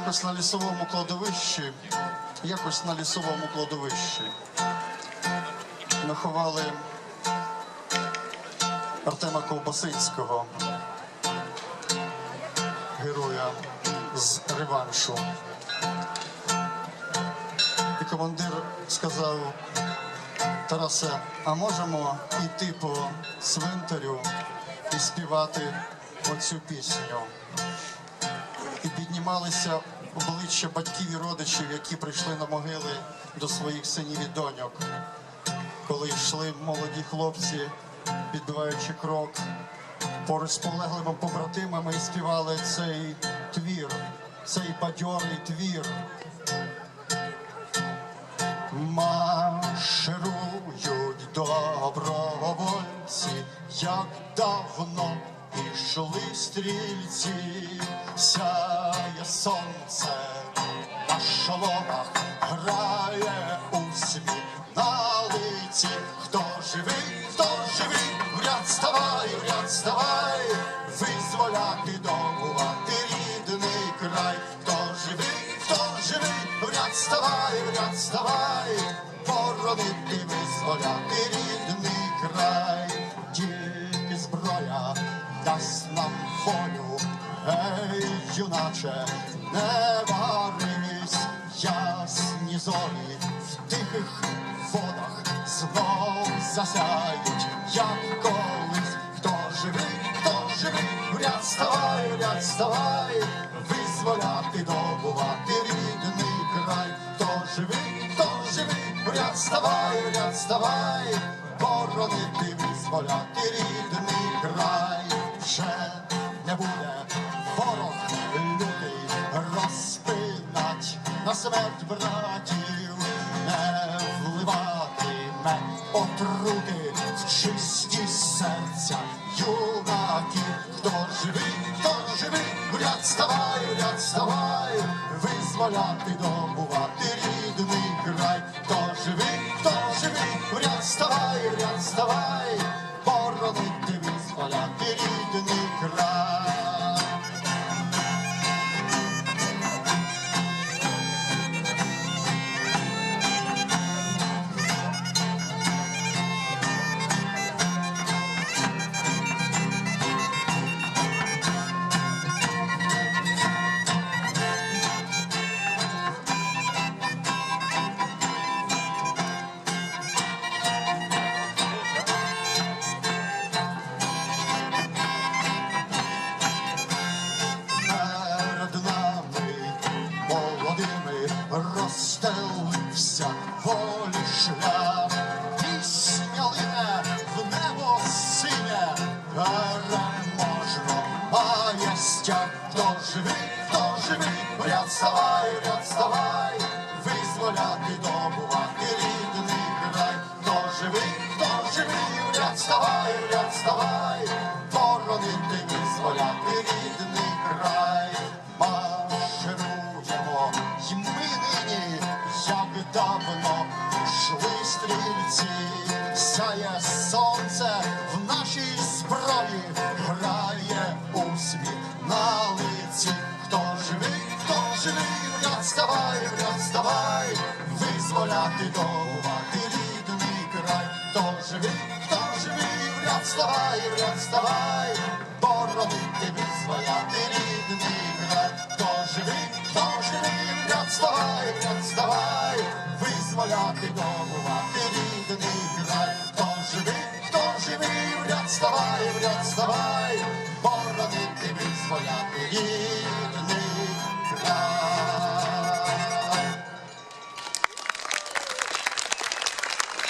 якось на лісовому кладовищі, якось на лісовому кладовищі ми ховали Артема Ковбасинського, героя з реваншу. І командир сказав, Тарасе, а можемо йти по цвинтарю і співати оцю пісню? Піднімалися обличчя батьків і родичів, які прийшли на могили до своїх синів і доньок, коли йшли молоді хлопці, підбиваючи крок поруч з полеглими побратимами і співали цей твір, цей бадьорий твір. Марширують добровольці, як давно пішли стрільці, сяє сонце на шоломах, грає усміх на лиці. Хто живий, хто живий, в ряд ставай, в ряд ставай, визволяти добувати рідний край. Хто живий, хто живий, в ряд ставай, в ряд ставай, боронити, визволяти рідний край. Тільки зброя дасть нам волю, юначе, не варись, ясні зорі в тихих водах знов засяють, як колись. Хто живий, хто живий, в ряд ставай, в ряд ставай, визволяти, добувати рідний край. Хто живий, хто живий, в ряд ставай, в ряд ставай, боронити, визволяти рідний край. Вже не буде на смерть братів, не вливатиме отрути в чисті серця юнаків. Хто живий, хто живий, ряд ставай, ряд ставай, визволяти, добувати рідний край. Хто живий, хто живий, ряд ставай, ряд ставай, боронити, визволяти рідний край. Розстелився волі шлях. Пісня лине в небо синє, переможно має стяг. Хто живий, хто живий, в ряд ставай, в ряд ставай, визволяти, добувати рідний край. Хто живий, хто живий, в ряд ставай, в ряд ставай, стрільці, сяє сонце в нашій зброї, грає усміх на лиці. Хто живий, хто живий, в ряд ставай, в ряд ставай, визволяти, добувати рідний край. Хто живий, хто живий, в ряд ставай, в ряд ставай, боронити, визволяти рідний край. Хто живий, хто живий, в ряд ставай, в ряд ставай, визволяти, добувати рідний край єдиний край, хто живий, хто живий, вряд вставай, вряд вставай, боронити визволяти їх.